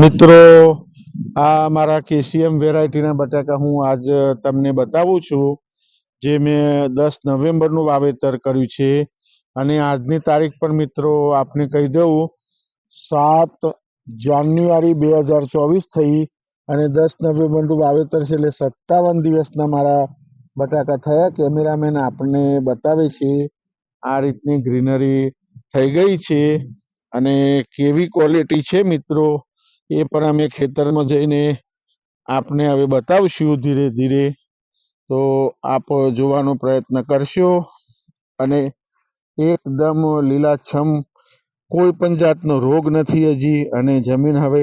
મિત્રો, આ મારા કેસીએમ વેરાયટીના બટાકા હું આજ તમને બતાવું છું, જે મેં દસ નવેમ્બરનું વાવેતર કર્યું છે. અને આજની તારીખ પણ મિત્રો આપને કહી દઉં, સાત જાન્યુઆરી બે હજાર ચોવીસ થઈ અને દસ નવેમ્બરનું વાવેતર છે એટલે સત્તાવન દિવસના મારા બટાકા થયા. કેમેરામેન આપણને બતાવે છે, આ રીતની ગ્રીનરી થઈ ગઈ છે. અને કેવી ક્વોલિટી છે મિત્રો? એ પણ અમે ખેતરમાં જઈને આપને હવે બતાવશું ધીરે ધીરે. તો આપ જોવાનો પ્રયત્ન કરશો. અને એકદમ લીલાછમ કોઈ પણ જાતનો રોગ નથી હજી. અને જમીન હવે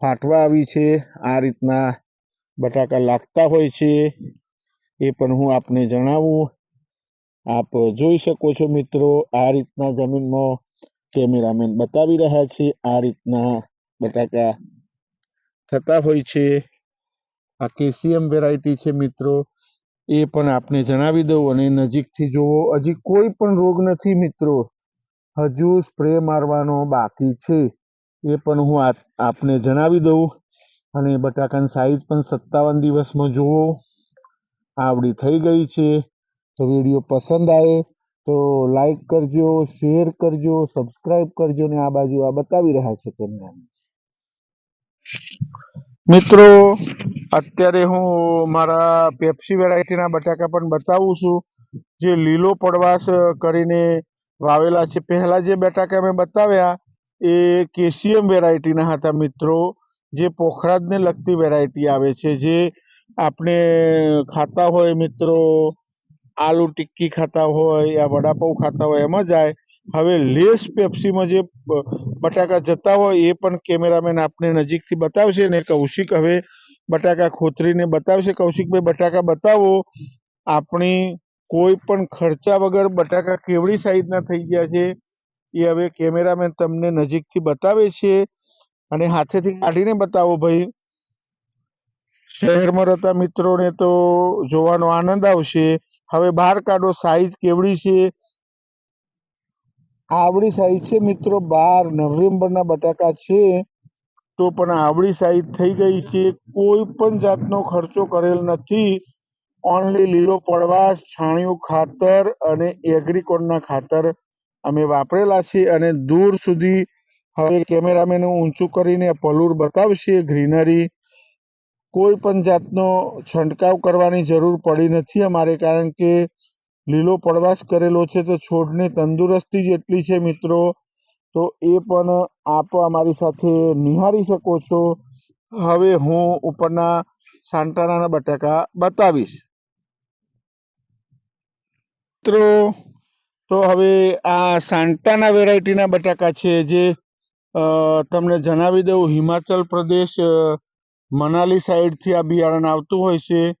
ફાટવા આવી છે. આ રીતના બટાકા લાગતા હોય છે. એ પણ હું આપને જણાવું. આપ જોઈ શકો છો મિત્રો, આ રીતના જમીનમાં કેમેરામેન બતાવી રહ્યા છે આ રીતના બટાકા થતા હોય છે. આ કેસીએમ વેરાયટી છે મિત્રો. એ પણ આપને જણાવી દઉં અને નજીકથી જુઓ હજી કોઈ પણ રોગ નથી મિત્રો. હજુ સ્પ્રે મારવાનો બાકી છે. એ પણ હું આપ- આપને જણાવી દઉં. અને બટાકાની સાઈઝ પણ સત્તાવન દિવસમાં જુઓ. આવડી થઈ ગઈ છે. તો વીડિયો પસંદ આવે તો લાઈક કરજો શેર કરજો સબસ્ક્રાઇબ કરજો ને આ બાજુ આ બતાવી રહ્યા છે કેમેરા મિત્રો, અત્યારે હું મારા પેપ્સી વેરાયટીના બટાકા પણ બતાવું છું. જે લીલો પડવાશ કરીને વાવેલા છે. પહેલા જે બટાકા મેં બતાવ્યા એ કેસીએમ વેરાયટીના હતા મિત્રો. જે પોખરાજને લગતી વેરાયટી આવે છે. જે આપણે ખાતા હોય મિત્રો આલુ ટિક્કી ખાતા હોય યા વડાપાઉં ખાતા હોય, એમાં જાય. હવે લેસ પેપ્સીમાં જે બટાકા જતા હોય, એ પણ કેમેરામેન આપને નજીકથી બતાવશે ને કૌશિક હવે બટાકા ખોતરીને બતાવશે. કૌશિકભાઈ બટાકા બતાવો. આપણી કોઈ પણ ખર્ચા વગર બટાકા કેવડી સાઈઝના થઈ ગયા છે, એ હવે કેમેરામેન તમને નજીકથી બતાવે છે. અને હાથેથી કાઢીને બતાવો ભાઈ. શહેરમાં રહેતા મિત્રોને તો જોવાનો આનંદ આવશે. હવે બહાર કાઢો સાઈઝ કેવડી છે? આવડી સાઈઝ છે મિત્રો, બાર નવેમ્બરના બટાકા છે. તો પણ આવડી સાઈઝ થઈ ગઈ છે. કોઈ પણ જાતનો ખર્ચો કરેલ નથી. ઓનલી લીલો પડવાશ, છાણિયું ખાતર અને એગ્રીકોનના ખાતર અમે વાપરેલા છે અને દૂર સુધી હવે કેમેરામેન ઊંચું કરીને પલુર બતાવશે. ગ્રીનરી કોઈ પણ જાતનો છંટકાવ કરવાની જરૂર પડી નથી અમારે, કારણ કે લીલો પડવાશ કરેલો છે તો છોડની તંદુરસ્તી જેટલી છે મિત્રો, તો એ પણ આપ અમારી સાથે નિહાળી શકો છો. હવે હું ઉપરના સાંટાણાના બટાકા બતાવીશ. મિત્રો, તો હવે આ સાંટાના વેરાયટીના બટાકા છે જે તમને જણાવી દઉં. હિમાચલ પ્રદેશ મનાલી સાઈડથી આ બિયારણ આવતું હોય છે.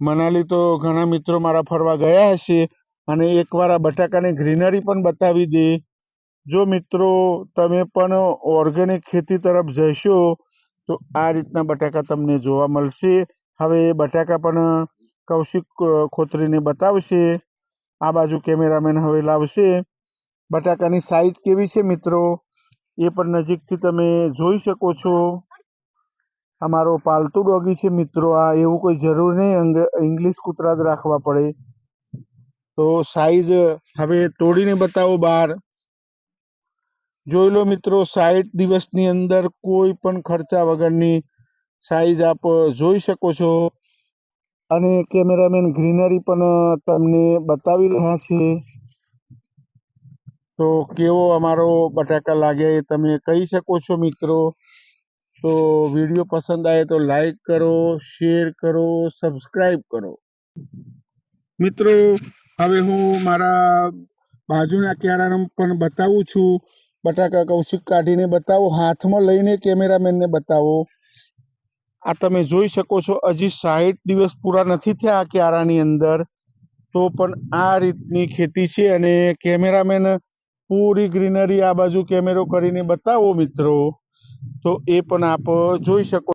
મનાલી તો ઘણા મિત્રો મારા ફરવા ગયા હશે અને એકવાર આ બટાકાની ગ્રીનરી પણ બતાવી દે. જો મિત્રો તમે પણ ઓર્ગેનિક ખેતી તરફ જશો, તો આ રીતના બટાકા તમને જોવા મળશે. હવે બટાકા પણ કૌશિક ખોતરીને બતાવશે. આ બાજુ કેમેરામેન હવે લાવશે. બટાકાની સાઈઝ કેવી છે મિત્રો? એ પણ નજીકથી તમે જોઈ શકો છો. અમારો પાલતુ ડોગી છે મિત્રો, આ એવું કોઈ જરૂર નહીં ઇંગ્લિશ કૂતરા જ રાખવા પડે. તો સાઈઝ હવે તોડીને બતાવો બહાર જોઈ લો મિત્રો, સાઠ દિવસની અંદર કોઈ પણ ખર્ચા વગરની સાઈઝ આપ જોઈ શકો છો. અને કેમેરામેન ગ્રીનરી પણ તમને બતાવી રહ્યા છે. તો કેવો અમારો બટાકા લાગે એ તમે કહી શકો છો મિત્રો. તો વીડિયો પસંદ આવે તો લાઈક કરો શેર કરો સબસ્ક્રાઈબ કરો. મિત્રો, હવે હું મારા બાજુના ક્યારાને પણ બતાવું છું. બટાકા કૌશિક કાઢીને બતાવો. હાથમાં લઈને કેમેરામેનને બતાવો. આ તમે જોઈ શકો છો, હજી સાહીઠ દિવસ પૂરા નથી થયા આ ક્યારાની અંદર. તો પણ આ રીતની ખેતી છે અને કેમેરામેન પૂરી ગ્રીનરી આ બાજુ કેમેરો કરીને બતાવો મિત્રો. તો એ પણ આપ જોઈ શકો